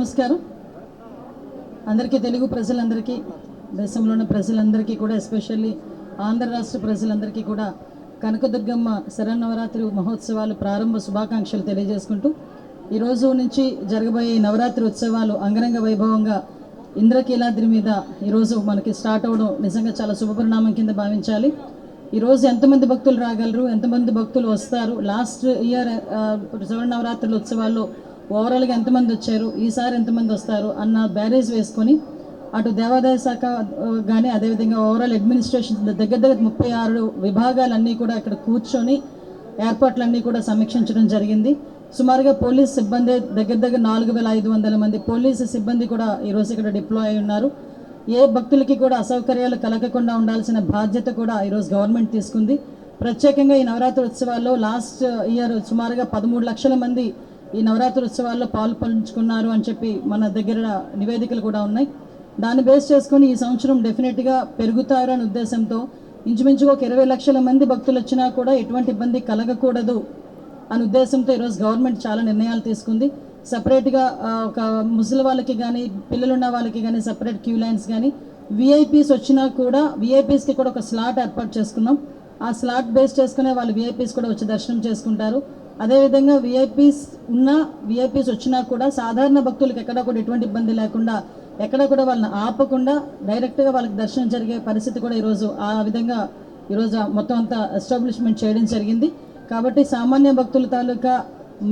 నమస్కారం. అందరికీ తెలుగు ప్రజలందరికీ దేశంలో ఉన్న ప్రజలందరికీ కూడా ఎస్పెషల్లీ ఆంధ్ర రాష్ట్ర ప్రజలందరికీ కూడా కనకదుర్గమ్మ శరన్నవరాత్రి మహోత్సవాలు ప్రారంభ శుభాకాంక్షలు తెలియజేసుకుంటూ ఈరోజు నుంచి జరగబోయే నవరాత్రి ఉత్సవాలు అంగరంగ వైభవంగా ఇంద్రకీలాద్రి మీద ఈరోజు మనకి స్టార్ట్ అవ్వడం నిజంగా చాలా శుభపరిణామం కింద భావించాలి. ఈరోజు ఎంతమంది భక్తులు రాగలరు? ఎంతమంది భక్తులు వస్తారు? లాస్ట్ ఇయర్ శరణ్ నవరాత్రుల ఉత్సవాల్లో ఓవరాల్గా ఎంతమంది వచ్చారు? ఈసారి ఎంతమంది వస్తారు? అన్న బ్యారేజ్ వేసుకొని అటు దేవాదాయ శాఖ కానీ అదేవిధంగా ఓవరాల్ అడ్మినిస్ట్రేషన్ దగ్గర దగ్గర ముప్పై ఆరు విభాగాలన్నీ కూడా ఇక్కడ కూర్చొని ఏర్పాట్లన్నీ కూడా సమీక్షించడం జరిగింది. సుమారుగా పోలీస్ సిబ్బంది దగ్గర దగ్గర నాలుగు వేల ఐదు వందల మంది పోలీసు సిబ్బంది కూడా ఈరోజు ఇక్కడ డిప్లాయ్ అయి ఉన్నారు. ఏ భక్తులకి కూడా అసౌకర్యాలు కలగకుండా ఉండాల్సిన బాధ్యత కూడా ఈరోజు గవర్నమెంట్ తీసుకుంది. ప్రత్యేకంగా ఈ నవరాత్రి ఉత్సవాల్లో లాస్ట్ ఇయర్ సుమారుగా పదమూడు లక్షల మంది ఈ నవరాత్రి ఉత్సవాల్లో పాలు పంచుకున్నారు అని చెప్పి మన దగ్గర నివేదికలు కూడా ఉన్నాయి. దాన్ని బేస్ చేసుకొని ఈ సంవత్సరం డెఫినెట్గా పెరుగుతారు అనే ఉద్దేశంతో ఇంచుమించుగా ఒక ఇరవై లక్షల మంది భక్తులు వచ్చినా కూడా ఎటువంటి ఇబ్బంది కలగకూడదు అనే ఉద్దేశంతో ఈరోజు గవర్నమెంట్ చాలా నిర్ణయాలు తీసుకుంది. సపరేట్గా ఒక ముసలి వాళ్ళకి కానీ పిల్లలున్న వాళ్ళకి కానీ సపరేట్ క్యూ లైన్స్ కానీ విఐపీస్ వచ్చినా కూడా విఐపీస్కి కూడా ఒక స్లాట్ ఏర్పాటు చేసుకున్నాం. ఆ స్లాట్ బేస్ చేసుకునే వాళ్ళు విఐపీస్ కూడా వచ్చి దర్శనం చేసుకుంటారు. అదేవిధంగా విఐపీస్ ఉన్న విఐపీస్ వచ్చినా కూడా సాధారణ భక్తులకు ఎక్కడ కూడా ఎటువంటి ఇబ్బంది లేకుండా ఎక్కడ కూడా వాళ్ళని ఆపకుండా డైరెక్ట్గా వాళ్ళకి దర్శనం జరిగే పరిస్థితి కూడా ఈరోజు ఆ విధంగా ఈరోజు మొత్తం అంతా ఎస్టాబ్లిష్మెంట్ చేయడం జరిగింది. కాబట్టి సామాన్య భక్తుల తాలూకా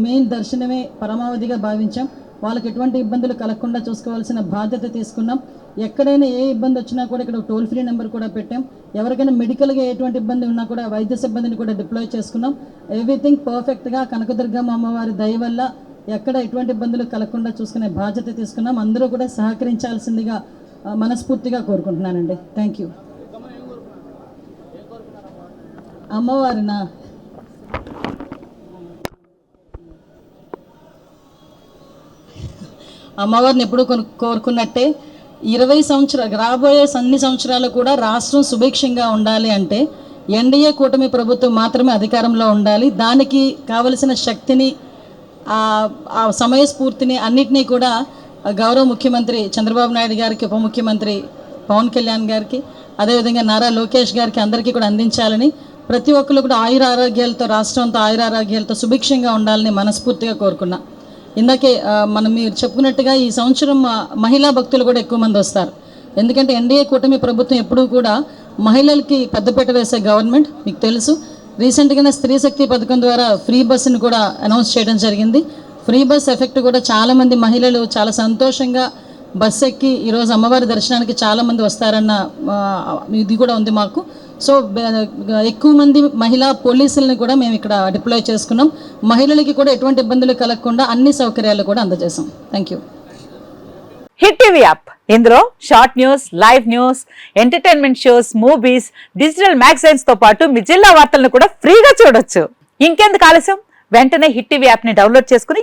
మెయిన్ దర్శనమే పరమావధిగా భావించాం. వాళ్ళకి ఎటువంటి ఇబ్బందులు కలగకుండా చూసుకోవాల్సిన బాధ్యత తీసుకున్నాం. ఎక్కడైనా ఏ ఇబ్బంది వచ్చినా కూడా ఇక్కడ టోల్ ఫ్రీ నెంబర్ కూడా పెట్టాం. ఎవరికైనా మెడికల్గా ఎటువంటి ఇబ్బంది ఉన్నా కూడా వైద్య సిబ్బందిని కూడా డిప్లాయ్ చేసుకున్నాం. ఎవ్రీథింగ్ పర్ఫెక్ట్గా కనకదుర్గమ్మ అమ్మవారి దయ వల్ల ఎక్కడ ఎటువంటి ఇబ్బందులు కలగకుండా చూసుకునే బాధ్యత తీసుకున్నాం. అందరూ కూడా సహకరించాల్సిందిగా మనస్ఫూర్తిగా కోరుకుంటున్నానండి. థ్యాంక్ యూ అమ్మవారినా? అమ్మవారిని ఎప్పుడు కొను కోరుకున్నట్టే ఇరవై సంవత్సరాలు రాబోయే అన్ని సంవత్సరాలు కూడా రాష్ట్రం సుభిక్షంగా ఉండాలి అంటే ఎన్డీఏ కూటమి ప్రభుత్వం మాత్రమే అధికారంలో ఉండాలి. దానికి కావలసిన శక్తిని ఆ ఆ సమయస్ఫూర్తిని అన్నిటినీ కూడా గౌరవ ముఖ్యమంత్రి చంద్రబాబు నాయుడు గారికి ఉప ముఖ్యమంత్రి పవన్ కళ్యాణ్ గారికి అదేవిధంగా నారా లోకేష్ గారికి అందరికీ కూడా అందించాలని ప్రతి ఒక్కరు కూడా ఆయుర ఆరోగ్యాలతో రాష్ట్రంతో ఆయుర ఆరోగ్యాలతో సుభిక్షంగా ఉండాలని మనస్ఫూర్తిగా కోరుకున్నా. ఇందాకే మనం మీరు చెప్పుకున్నట్టుగా ఈ సంవత్సరం మహిళా భక్తులు కూడా ఎక్కువ మంది వస్తారు. ఎందుకంటే ఎన్డీఏ కూటమి ప్రభుత్వం ఎప్పుడూ కూడా మహిళలకి పెద్దపీట వేసే గవర్నమెంట్ మీకు తెలుసు. రీసెంట్గానే స్త్రీ శక్తి పథకం ద్వారా ఫ్రీ బస్సును కూడా అనౌన్స్ చేయడం జరిగింది. ఫ్రీ బస్ ఎఫెక్ట్ కూడా చాలామంది మహిళలు చాలా సంతోషంగా బస్ ఎక్కి ఈరోజు అమ్మవారి దర్శనానికి చాలామంది వస్తారన్న ఇది కూడా ఉంది మాకు. సో ఎక్కువ మంది మహిళా పోలీసులను కూడా మేము ఇక్కడ డిప్లాయ్ చేసుకున్నాం. మహిళలకి కూడా ఎటువంటి ఇబ్బందులు కలగకుండా అన్ని సౌకర్యాలు కూడా అందజేశాం. Thank you hit TV app. ఇందులో short news live news entertainment shows movies digital మ్యాగజైన్స్తో పాటు మీ జిల్లా వార్తలను కూడా ఫ్రీగా చూడొచ్చు. ఇంకెందుకు ఆలస్యం? వెంటనే హిట్ టీవీ యాప్ని డౌన్లోడ్ చేసుకుని